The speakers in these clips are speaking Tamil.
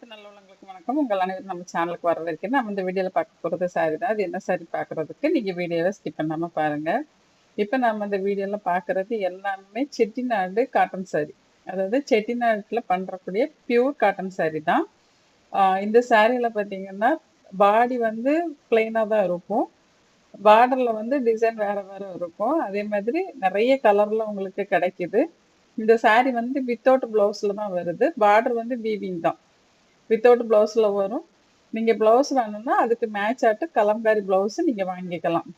அனைத்து நல்லவங்களுக்கு வணக்கம். உங்கள் அனைவரும் நம்ம சேனலுக்கு வரவேற்கிறேன். நம்ம இந்த வீடியோவில் பார்க்க போகிறது சாரி தான். அது என்ன சாரி பார்க்குறதுக்கு நீங்கள் வீடியோவை ஸ்கிப் பண்ணாமல் பாருங்கள் இப்போ நம்ம இந்த வீடியோவில் பார்க்குறது எல்லாமே செட்டிநாடு காட்டன் சாரி அதாவது செட்டிநாட்டில் பண்ணுறக்கூடிய பியூர் காட்டன் சாரி தான். இந்த சாரியில் பார்த்தீங்கன்னா பாடி வந்து பிளெயினாக தான் இருக்கும். பார்டரில் வந்து டிசைன் வேறு வேறு இருக்கும். அதே மாதிரி நிறைய கலரில் உங்களுக்கு கிடைக்கிது. இந்த சாரி வந்து வித்தவுட் ப்ளவுஸில் தான் வருது. பார்டர் வந்து வீவிங் தான். வித்தவுட் ப்ளவுஸில் வரும். நீங்கள் ப்ளவுஸ் வேணும்னா அதுக்கு மேட்ச் ஆட்டு கலம்காரி ப்ளவுஸு நீங்கள் வாங்கிக்கலாம்.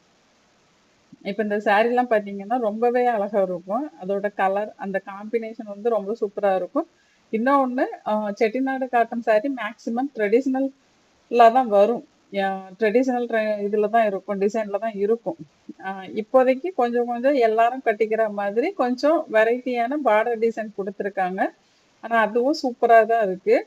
இப்போ இந்த சாரீலாம் பார்த்தீங்கன்னா ரொம்பவே அழகாக இருக்கும். அதோட கலர் அந்த காம்பினேஷன் வந்து ரொம்ப சூப்பராக இருக்கும். இன்னொன்று செட்டிநாடு காட்டன் சாரீ மேக்ஸிமம் ட்ரெடிஷ்னலில் தான் வரும். ட்ரெடிஷ்னல் இதில் தான் இருக்கும் டிசைனில் தான் இருக்கும். இப்போதைக்கு கொஞ்சம் கொஞ்சம் எல்லாரும் கட்டிக்கிற மாதிரி கொஞ்சம் வெரைட்டியான பார்டர் டிசைன் கொடுத்துருக்காங்க. ஆனால் அதுவும் சூப்பராக தான் இருக்குது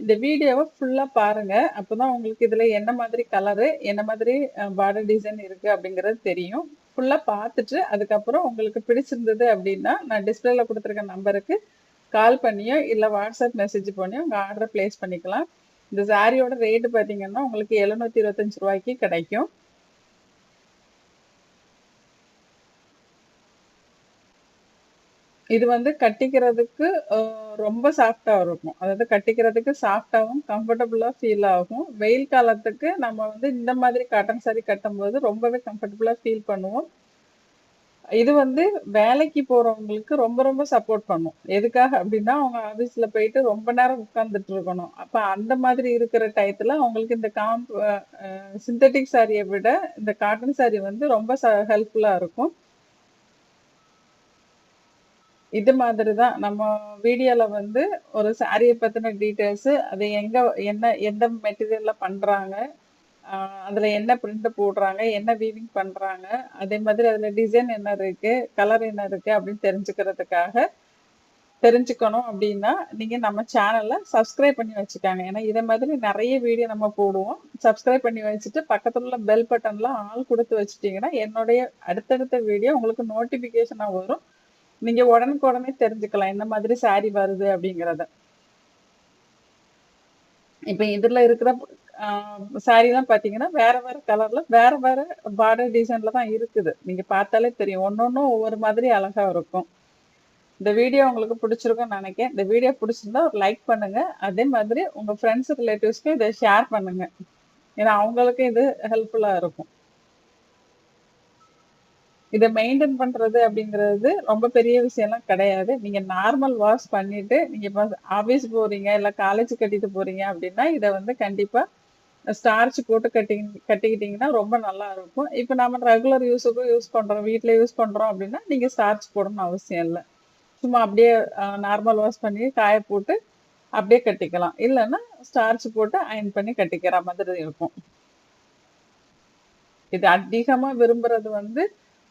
இந்த வீடியோவை ஃபுல்லாக பாருங்கள் அப்போ தான் உங்களுக்கு இதில் என்ன மாதிரி கலரு என்ன மாதிரி பார்டர் டிசைன் இருக்குது அப்படிங்கிறது தெரியும். ஃபுல்லாக பார்த்துட்டு அதுக்கப்புறம் உங்களுக்கு பிடிச்சிருந்தது அப்படின்னா நான் டிஸ்பிளேல கொடுத்துருக்க நம்பருக்கு கால் பண்ணியோ இல்லை வாட்ஸ்அப் மெசேஜ் பண்ணியோ உங்கள் ஆர்டரை ப்ளேஸ் பண்ணிக்கலாம். இந்த சாரியோட ரேட்டு பார்த்தீங்கன்னா உங்களுக்கு எழுநூற்றி இருபத்தஞ்சி ரூபாய்க்கு கிடைக்கும். இது வந்து கட்டிக்கிறதுக்கு ரொம்ப சாஃப்டாக இருக்கும். அதாவது கட்டிக்கிறதுக்கு சாஃப்டாகவும் கம்ஃபர்டபுளாக ஃபீல் ஆகும். வெயில் காலத்துக்கு நம்ம வந்து இந்த மாதிரி காட்டன் சாரி கட்டும்போது ரொம்பவே கம்ஃபர்டபுளாக ஃபீல் பண்ணுவோம். இது வந்து வேலைக்கு போறவங்களுக்கு ரொம்ப ரொம்ப சப்போர்ட் பண்ணும். எதுக்காக அப்படின்னா அவங்க ஆபீஸ்ல போயிட்டு ரொம்ப நேரம் உட்கார்ந்துட்டு இருக்கணும். அப்ப அந்த மாதிரி இருக்கிற டயத்துல அவங்களுக்கு இந்த காம்ப் சிந்தட்டிக் சாரியை விட இந்த காட்டன் சாரி வந்து ரொம்ப ஹெல்ப்ஃபுல்லா இருக்கும். இது மாதிரி தான் நம்ம வீடியோவில் வந்து ஒரு சாரியை பற்றின டீட்டெயில்ஸு அது எங்கே என்ன எந்த மெட்டீரியலில் பண்ணுறாங்க அதில் என்ன பிரிண்ட் போடுறாங்க என்ன வீவிங் பண்ணுறாங்க அதே மாதிரி அதில் டிசைன் என்ன இருக்குது கலர் என்ன இருக்குது அப்படின்னு தெரிஞ்சுக்கிறதுக்காக தெரிஞ்சுக்கணும் அப்படின்னா நீங்கள் நம்ம சேனலை சப்ஸ்கிரைப் பண்ணி வச்சுக்காங்க. ஏன்னா இதே மாதிரி நிறைய வீடியோ நம்ம போடுவோம். சப்ஸ்கிரைப் பண்ணி வச்சுட்டு பக்கத்தில் உள்ள பெல் பட்டன்லாம் ஆள் கொடுத்து வச்சுட்டிங்கன்னா என்னுடைய அடுத்தடுத்த வீடியோ உங்களுக்கு நோட்டிஃபிகேஷனாக வரும். நீங்கள் உடனுக்கு உடனே தெரிஞ்சுக்கலாம். என்ன மாதிரி சாரி வருது அப்படிங்கிறத. இப்போ இதில் இருக்கிற சாரீலாம் பார்த்தீங்கன்னா வேற வேற கலர்ல வேற வேற பார்டர் டிசைன்ல தான் இருக்குது. நீங்க பார்த்தாலே தெரியும். ஒன்னொன்னும் ஒவ்வொரு மாதிரி அழகா இருக்கும். இந்த வீடியோ உங்களுக்கு பிடிச்சிருக்கும்னு நினைக்கிறேன். இந்த வீடியோ பிடிச்சிருந்தா ஒரு லைக் பண்ணுங்க. அதே மாதிரி உங்க ஃப்ரெண்ட்ஸ் ரிலேட்டிவ்ஸ்க்கும் இதை ஷேர் பண்ணுங்க. ஏன்னா அவங்களுக்கும் இது ஹெல்ப்ஃபுல்லா இருக்கும். இதை மெயின்டைன் பண்றது அப்படிங்கிறது ரொம்ப பெரிய விஷயம்லாம் கிடையாது. நீங்க நார்மல் வாஷ் பண்ணிட்டு நீங்க இப்போ ஆஃபீஸ் போறீங்க இல்லை காலேஜ் கட்டிட்டு போறீங்க அப்படின்னா இதை வந்து கண்டிப்பா ஸ்டார்ச் போட்டு கட்டி கட்டிக்கிட்டிங்கன்னா ரொம்ப நல்லா இருக்கும். இப்போ நம்ம ரெகுலர் யூஸுக்கும் யூஸ் பண்ணுறோம் வீட்டில் யூஸ் பண்ணுறோம் அப்படின்னா நீங்கள் ஸ்டார்ச் போடணும் அவசியம் இல்லை. சும்மா அப்படியே நார்மல் வாஷ் பண்ணி காய போட்டு அப்படியே கட்டிக்கலாம். இல்லைன்னா ஸ்டார்ச் போட்டு அயன் பண்ணி கட்டிக்கிற மாதிரி இருக்கும். இது அதிகமாக விரும்புறது வந்து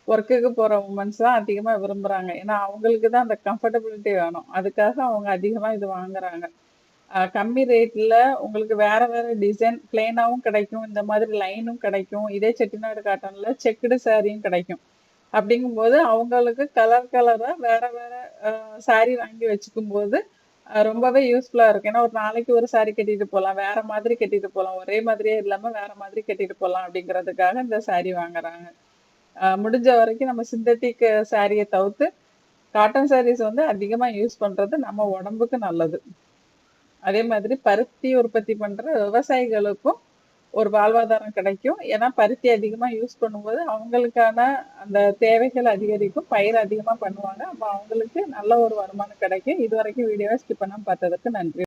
ஒர்க்குக்கு போகிற உமன்ஸ் தான் அதிகமாக விரும்புகிறாங்க ஏன்னா அவங்களுக்கு தான் அந்த கம்ஃபர்டபிலிட்டி வேணும். அதுக்காக அவங்க அதிகமாக இது வாங்குறாங்க. கம்மி ரேட்டில் உங்களுக்கு வேறு வேறு டிசைன் பிளெயினாகவும் கிடைக்கும். இந்த மாதிரி லைனும் கிடைக்கும். இதே செட்டிநாடு காட்டனில் செக்குடு சாரியும் கிடைக்கும். அப்படிங்கும்போது அவங்களுக்கு கலர் கலராக வேறு வேறு சாரீ வாங்கி வச்சுக்கும் போது ரொம்பவே யூஸ்ஃபுல்லாக இருக்கும். ஏன்னா ஒரு நாளைக்கு ஒரு சாரி கட்டிட்டு போகலாம் வேறு மாதிரி கட்டிட்டு போகலாம் ஒரே மாதிரியே இல்லாமல் வேறு மாதிரி கட்டிட்டு போகலாம் அப்படிங்கிறதுக்காக இந்த சாரி வாங்குறாங்க. முடிஞ்ச வரைக்கும் நம்ம சிந்தட்டிக் சாரியை தவிர்த்து காட்டன் சாரீஸ் வந்து அதிகமாக யூஸ் பண்ணுறது நம்ம உடம்புக்கு நல்லது. அதே மாதிரி பருத்தி உற்பத்தி பண்ற விவசாயிகளுக்கும் ஒரு வாழ்வாதாரம் கிடைக்கும். ஏன்னா பருத்தி அதிகமா யூஸ் பண்ணும்போது அவங்களுக்கான அந்த தேவைகள் அதிகரிக்கும். பயிர் அதிகமா பண்ணுவாங்க. அப்போ அவங்களுக்கு நல்ல ஒரு வருமானம் கிடைக்கும். இது வரைக்கும் வீடியோவை ஸ்கிப் பண்ணாமல் பார்த்ததுக்கு நன்றி.